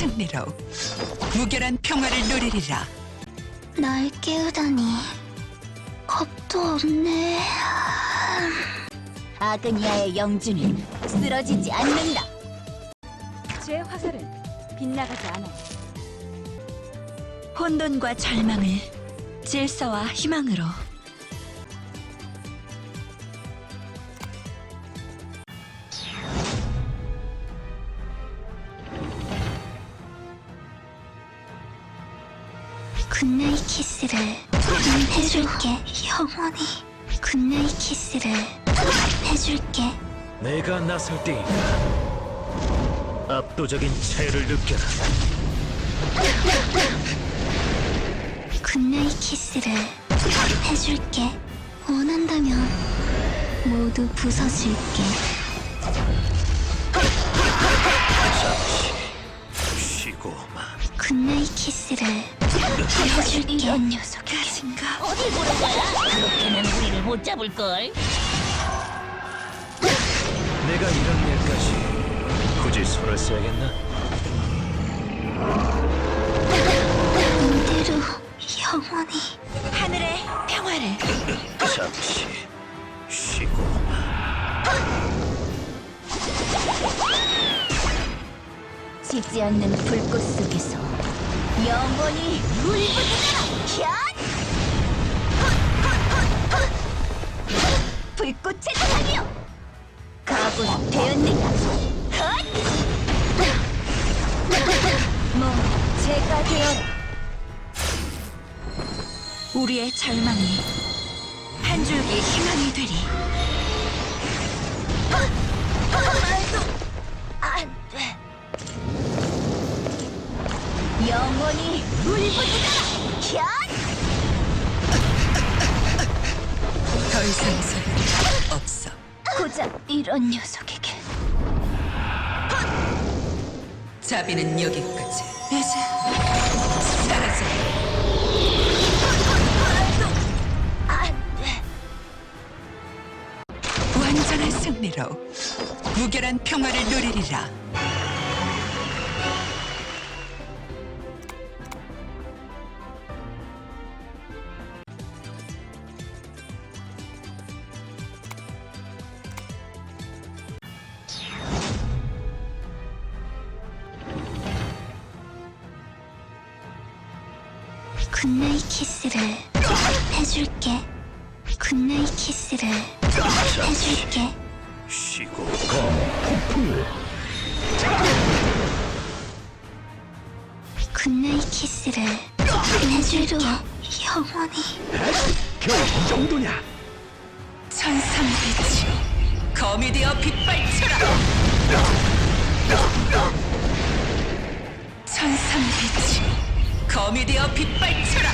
승리로 무결한 평화를 누리리라. 날 깨우다니 겁도 없네. 아그니아의 영주는 쓰러지지 않는다. 제 화살은 빗나가지 않아요. 혼돈과 절망을 질서와 희망으로 키스를 해줄게 영원히 굿나잇 키스를 해줄게. 내가 나설 때인가? 압도적인 차이를 느껴라. 굿나잇 키스를 해줄게. 원한다면 모두 부서질게. 쉬고만 굿나잇 키스를 해줄게 이런 녀석이 가신가 어딜 보는 거야? 그렇게는 우리를 못 잡을걸. 내가 이런 일까지 굳이 손을 써야겠나? 이대로 영원히 하늘의 평화를 잠시 지지 않는 불꽃 속에서 영원히 울부짖어라! 불꽃의 사랑이여! 각오는 되었느냐? 헛! 뭐, 제가 되어라. 우리의 절망이 한 줄기 희망이 되리. 안 영원히 울부짖어라! 현! 더 이상 소용이 없어. 고작 이런 녀석에게 자비는 여기까지. 이제 사라져. 안 돼. 완전한 승리로 무결한 평화를 누리리라. 키스를 해줄게. 굿나잇 키스를 해줄게. 쉬고 폭풍을 굿나잇 키스를 해줄게. 영원히 겨우 이 정도냐? 천상빛이여 검이 되어 빛발쳐라. 천상빛이여 검이 되어 빛발쳐라.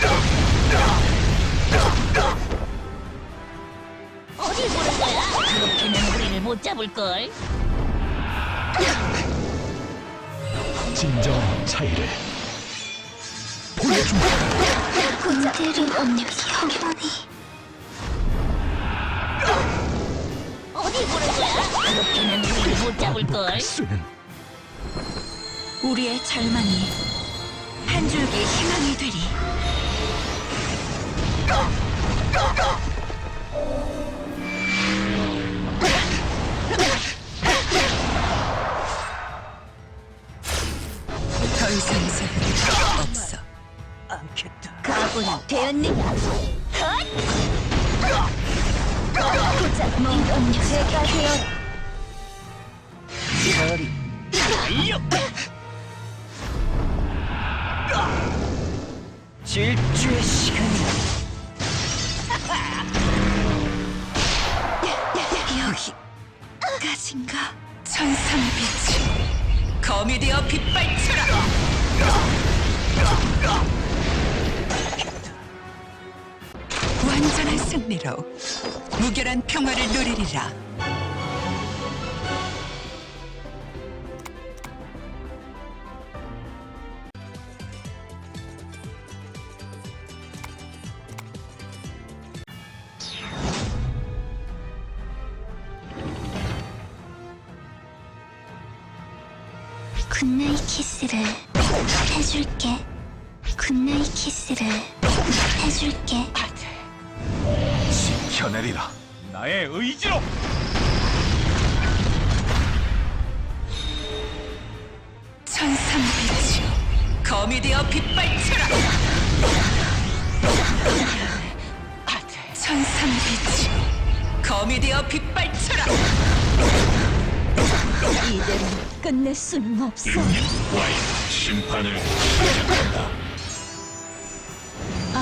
못 잡을걸. 진정한 차이를 이런 녀석 영원히 어딜 보는 거야? 그렇게는 우리를 못 잡을걸. 수는 우리의 절망이 한 줄기 희망이 되리. 되었느냐? 헛! 고작 이런 녀석에게 되어라. 별이 달려 질주의 시간이다 여기까진가? 천상빛이 검이 되어 빛발쳐라. 완전한 승리로 무결한 평화를 누리리라. 굿나잇 키스를 해줄게. 굿나잇 키스를 해줄게. 지켜내리라. 나의 의지로. 천상빛이여 검이 되어 빛발쳐라 천상빛이여 검이 되어 빛발쳐라 이대로 끝낼 수는 없어. 심판을 시작한다.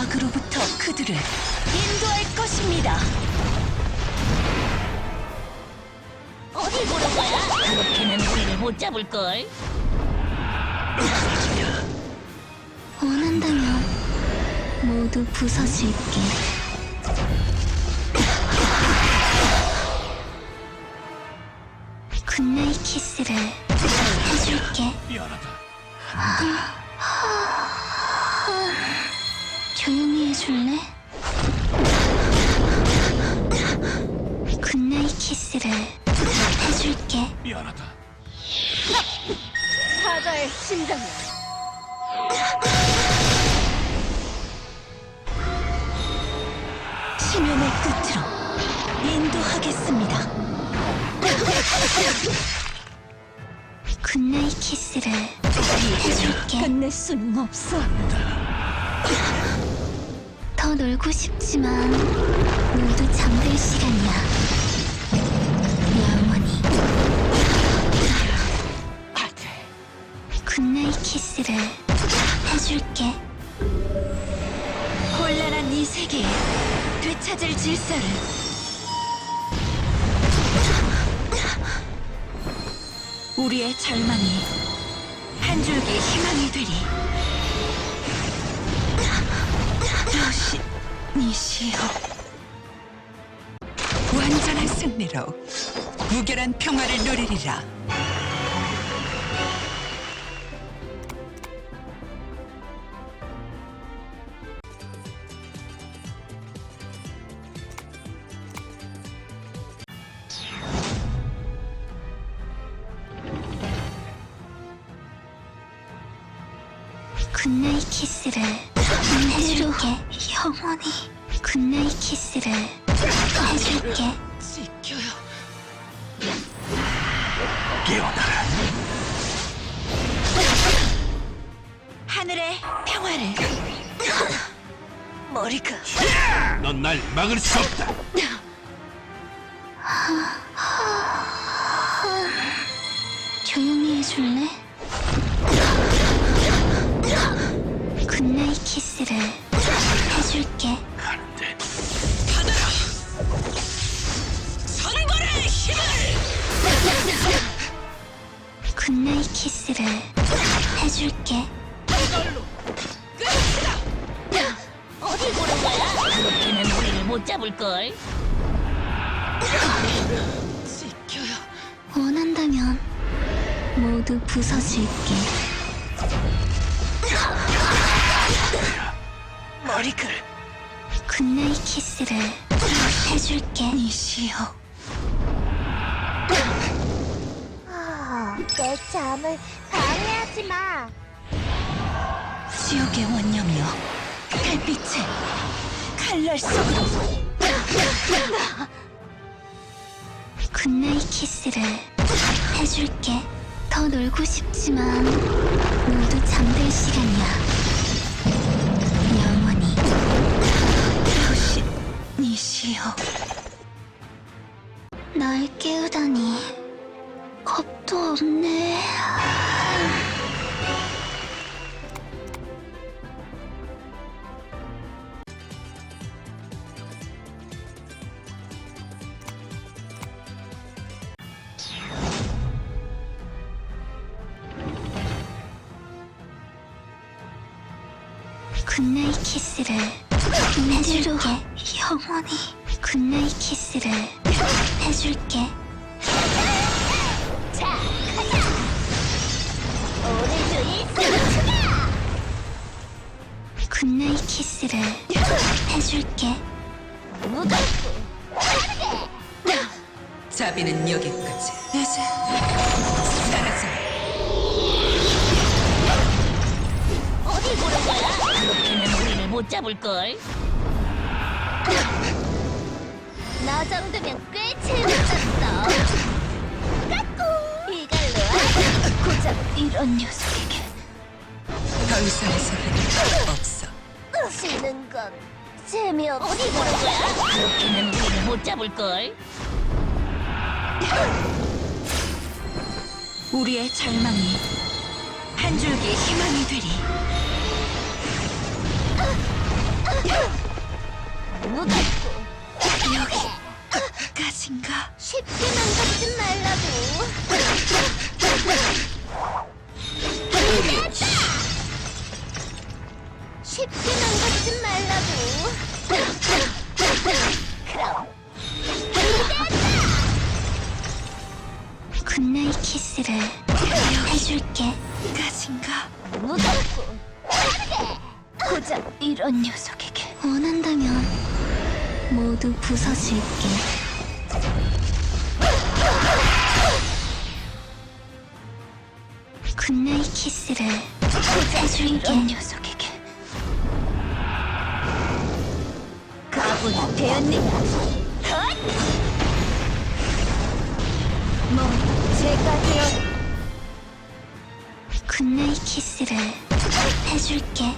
악으로부터 그들을 인도할 것입니다 어디 보는 거야? 그렇게는 우리를 못 잡을걸. 원한다면 모두 부서질게. 굿나잇 키스를 해줄게. 미안하다. 조용히 해줄래? 굿나잇 키스를 해줄게. 미안하다. 사자의 심장이야. 심연의 끝으로 인도하겠습니다 굿나잇 키스를 해줄게. 끝낼 수는 없어. 더 놀고 싶지만 모두 잠들 시간이야. 영원히. 굿나잇 키스를 해줄게. 혼란한 이 세계에 되찾을 질서를 우리의 절망이 한 줄기 희망이 되리 니시여 완전한 승리로 무결한 평화를 누리리라 굿나잇 키스를 해줄게. 영원히. 굿나잇 키스를 해줄게. 지켜요 깨어나라. 하늘의 평화를 머리가 넌 날 막을 수 없다. 조용히 해줄래? 굿나잇 키스를 해 줄게. 가는데 받아라 선벌의 힘을 굿나잇 키스를 해줄게. 어디 보는 거야? 그렇게는 우리를 못 잡을 걸. 지켜요 원한다면 모두 부서질게. 머리가 굿나잇 키스를 해줄게. 니시여 내 잠을 방해하지 마. 지옥의 원념이여 달빛에 칼날 속으로 굿나잇 키스를 해줄게. 더 놀고 싶지만 모두 잠들 시간이야. 니시여 날 깨우다니 겁도 없네. 굿나잇 키스를 해줄게. 영원히. 굿나잇 키스를 해줄게. 자, 가자. 오늘 주일 승리야. 굿나잇 키스를 해줄게. 무겁고 자비는 여기까지 이제 사라져 어디 보는 거야? 그렇게는 우리를 못 잡을걸. 너 정도면 꽤 재밌었어. 까꿍! 이걸로 고작 이런 녀석에게 더 이상의 소리는 없어. 치는 건 재미없어. 어디 보는 거야? 그렇게는 우리를 못 잡을걸. 우리의 절망이 한 줄기 희망이 되리. 묻었고 여기까진가? 쉽게 망가지지 말라고. 쉽게 망가지지 말라고. 그럼 굿나잇 키스를 해줄게 까진가? 묻었고 고작 이런 녀석에게 원한다면 모두 부서질게. 굿나잇 키스를 해줄게 녀석에게. 가보나 되었느냐? 뭐 제가 되어 굿나잇 키스를 해줄게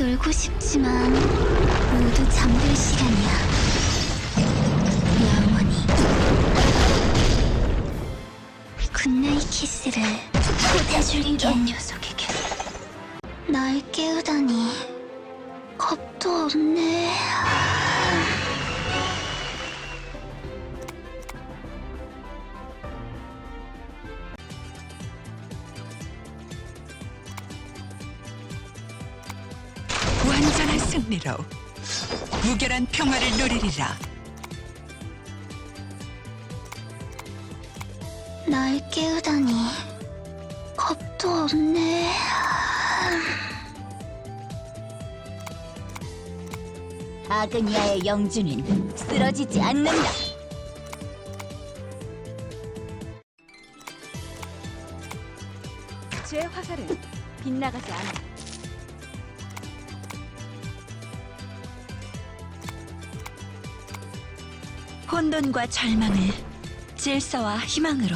놀고 싶지만 모두 잠들 시간이야. 영원히. 굿나잇 키스를 해줄게 이런 녀석에게. 날 깨우다니 겁도 없네 무결한 평화를 누리리라. 날 깨우다니 겁도 없네 아그니아의 영주는 쓰러지지 않는다. 제 화살은 빗나가지 않아. 혼돈과 절망을 질서와 희망으로